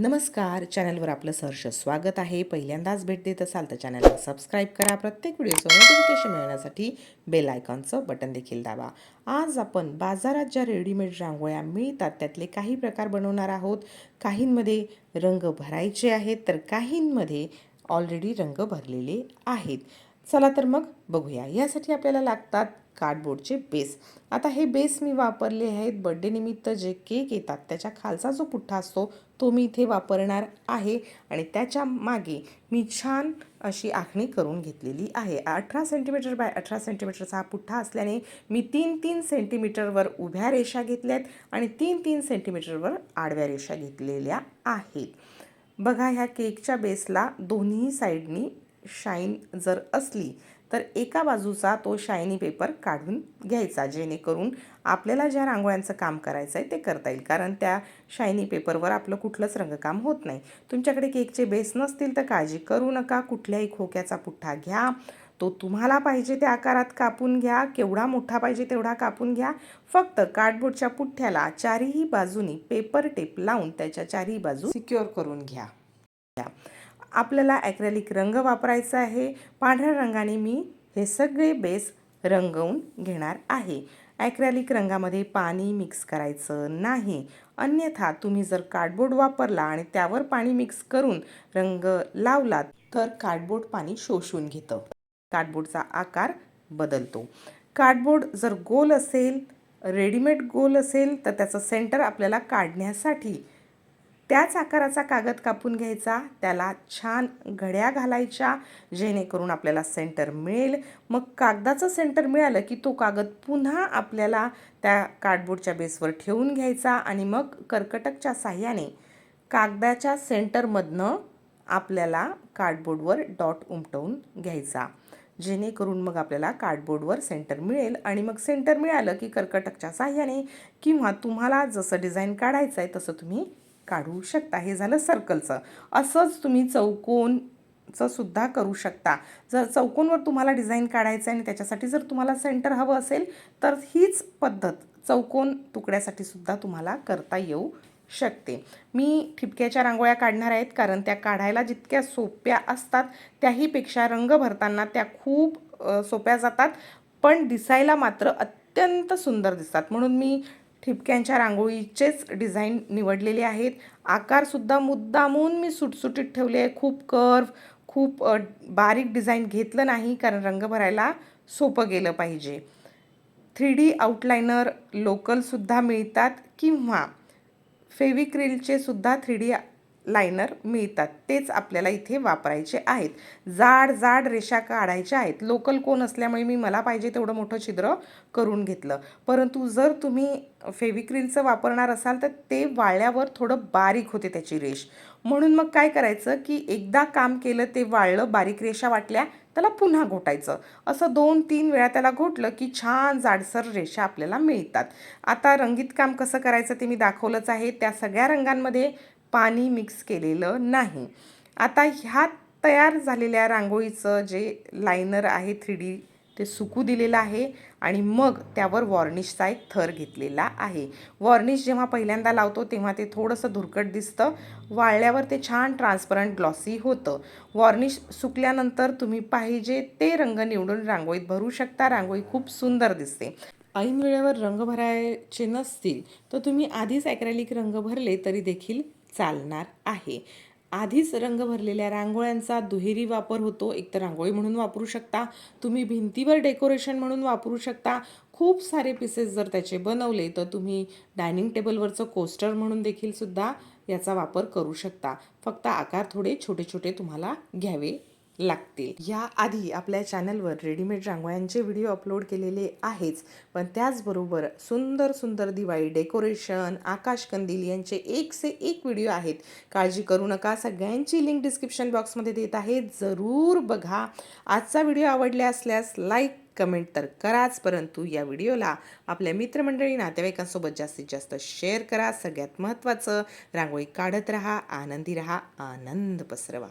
नमस्कार. चॅनलवर आपलं सहर्ष स्वागत आहे. पहिल्यांदाच भेट देत असाल तर चॅनलला सबस्क्राईब करा. प्रत्येक व्हिडिओचं नोटिफिकेशन मिळण्यासाठी बेल आयकॉनचं बटन देखील दाबा. आज आपण बाजारात ज्या रेडीमेड रांगोळ्या मिळतात त्यातले काही प्रकार बनवणार आहोत. काहींमध्ये रंग भरायचे आहेत तर काहींमध्ये ऑलरेडी रंग भरलेले आहेत. चला तर मग बघूया. यासाठी आपल्याला लागतात कार्डबोर्डचे बेस आता हे बेस मी वापरले आहेत. बड्डे निमित्त जे केक येतात त्याच्या खालचा जो पुठ्ठा असतो तो मी इथे वापरणार आहे. आणि त्याच्यामागे मी छान अशी आखणी करून घेतलेली आहे. अठरा सेंटीमीटर बाय अठरा सेंटीमीटरचा हा पुठ्ठा असल्याने मी तीन तीन सेंटीमीटरवर उभ्या रेषा घेतल्यात आणि तीन तीन सेंटीमीटरवर आडव्या रेषा घेतलेल्या आहेत. बघा ह्या केकच्या बेसला दोन्ही साईडनी शाईन जर असली तर एका बाजूचा तो शायनी पेपर काढून घ्यायचा जेणेकरून आपल्याला ज्या रांगोळ्यांचं काम करायचं आहे ते करता येईल. कारण त्या शायनी पेपरवर आपलं कुठलंच रंगकाम होत नाही. तुमच्याकडे केकचे बेस नसतील तर काळजी करू नका. कुठल्याही खोक्याचा पुठ्ठा घ्या. तो तुम्हाला पाहिजे त्या आकारात कापून घ्या. केवढा मोठा पाहिजे तेवढा कापून घ्या. फक्त कार्डबोर्डच्या पुठ्ठ्याला चारही बाजूनी पेपर टेप लावून त्याच्या चारही बाजू सिक्युअर करून घ्या. आपल्याला ॲक्रेलिक रंग वापरायचा आहे. पांढऱ्या रंगाने मी हे सगळे बेस रंगवून घेणार आहे. ॲक्रेलिक रंगामध्ये पाणी मिक्स करायचं नाही. अन्यथा तुम्ही जर कार्डबोर्ड वापरला आणि त्यावर पाणी मिक्स करून रंग लावलात तर कार्डबोर्ड पाणी शोषून घेतं. कार्डबोर्डचा आकार बदलतो. कार्डबोर्ड जर गोल असेल रेडीमेड गोल असेल तर त्याचं सेंटर आपल्याला काढण्यासाठी त्याच आकाराचा कागद कापून घ्यायचा त्याला छान घड्या घालायच्या जेणेकरून आपल्याला सेंटर मिळेल. मग कागदाचं सेंटर मिळालं की तो कागद पुन्हा आपल्याला त्या कार्डबोर्डच्या बेसवर ठेवून घ्यायचा आणि मग कर्कटकच्या साह्याने कागदाच्या सेंटरमधनं आपल्याला कार्डबोर्डवर डॉट उमटवून घ्यायचा. जेणेकरून मग आपल्याला कार्डबोर्डवर सेंटर मिळेल आणि मग सेंटर मिळालं की कर्कटकच्या साह्याने किंवा तुम्हाला जसं डिझाईन काढायचं आहे तसं तुम्ही काढू शकता. हे झालं सर्कलचं असंच तुम्ही चौकोनचं सुद्धा करू शकता. जर चौकोनवर तुम्हाला डिझाईन काढायचं आहे आणि त्याच्यासाठी जर तुम्हाला सेंटर हवं असेल तर हीच पद्धत चौकोन तुकड्यासाठी सुद्धा तुम्हाला करता येऊ शकते. मी ठिपक्याच्या रांगोळ्या काढणार आहेत कारण त्या काढायला जितक्या सोप्या असतात त्याहीपेक्षा रंग भरताना त्या खूप सोप्या जातात पण दिसायला मात्र अत्यंत सुंदर दिसतात. म्हणून मी ठिपक्यांच्या रांगोळीचेच डिझाईन निवडलेले आहेत. आकारसुद्धा मुद्दामून मी सुटसुटीत ठेवले आहे. खूप कर्व खूप बारीक डिझाईन घेतलं नाही कारण रंग भरायला सोपं गेलं पाहिजे. थ्री डी आउटलायनर लोकलसुद्धा मिळतात किंवा फेविक्रिलचे सुद्धा थ्री डी लायनर मिळतात. तेच आपल्याला इथे वापरायचे आहेत. जाड जाड रेषा काढायच्या आहेत. लोकल कोण असल्यामुळे मी मला पाहिजे तेवढं मोठं छिद्र करून घेतलं. परंतु जर तुम्ही फेविक्रिलचं वापरणार असाल तर ते वाळल्यावर थोडं बारीक होते त्याची रेष. म्हणून मग काय करायचं की एकदा काम केलं ते वाळलं बारीक रेषा वाटल्या त्याला पुन्हा घोटायचं. असं दोन तीन वेळा त्याला घोटलं की छान जाडसर रेषा आपल्याला मिळतात. आता रंगीत काम कसं करायचं ते मी दाखवलंच आहे. त्या सगळ्या रंगांमध्ये पाणी मिक्स केलेलं नाही. आता ह्या तयार झालेल्या रांगोळीचं जे लायनर आहे थ्री डी ते सुकू दिलेलं आहे आणि मग त्यावर वॉर्निशचा एक थर घेतलेला आहे. वॉर्निश जेव्हा पहिल्यांदा लावतो तेव्हा ते थोडंसं धुरकट दिसतं. वाळल्यावर ते छान ट्रान्सपरंट ग्लॉसी होतं. वॉर्निश सुकल्यानंतर तुम्ही पाहिजे ते रंग निवडून रांगोळीत भरू शकता. रांगोळी खूप सुंदर दिसते. ऐन वेळेवर रंग भरायचे नसतील तर तुम्ही आधीच ॲक्रेलिक रंग भरले तरी देखील चालणार आहे. आधीच रंग भरलेल्या रांगोळ्यांचा दुहेरी वापर होतो. एक तर रांगोळी म्हणून वापरू शकता तुम्ही भिंतीवर डेकोरेशन म्हणून वापरू शकता. खूप सारे पीसेस जर त्याचे बनवले तर तुम्ही डायनिंग टेबलवरचं कोस्टर म्हणून देखील सुद्धा याचा वापर करू शकता. फक्त आकार थोडे छोटे छोटे तुम्हाला घ्यावे लागतील. या आधी आपल्या चॅनलवर रेडीमेड रांगोळ्यांचे व्हिडिओ अपलोड केलेले आहेच. पण त्याचबरोबर सुंदर सुंदर दिवाळी डेकोरेशन आकाशकंदील यांचे एक से एक व्हिडिओ आहेत. काळजी करू नका सगळ्यांची लिंक डिस्क्रिप्शन बॉक्समध्ये देत आहे. जरूर बघा. आजचा व्हिडिओ आवडला असल्यास लाईक कमेंट तर कराच परंतु या व्हिडिओला आपल्या मित्रमंडळी नातेवाईकांसोबत जास्तीत जास्त शेअर करा. सगळ्यात महत्त्वाचं रांगोळी काढत राहा आनंदी राहा आनंद पसरवा.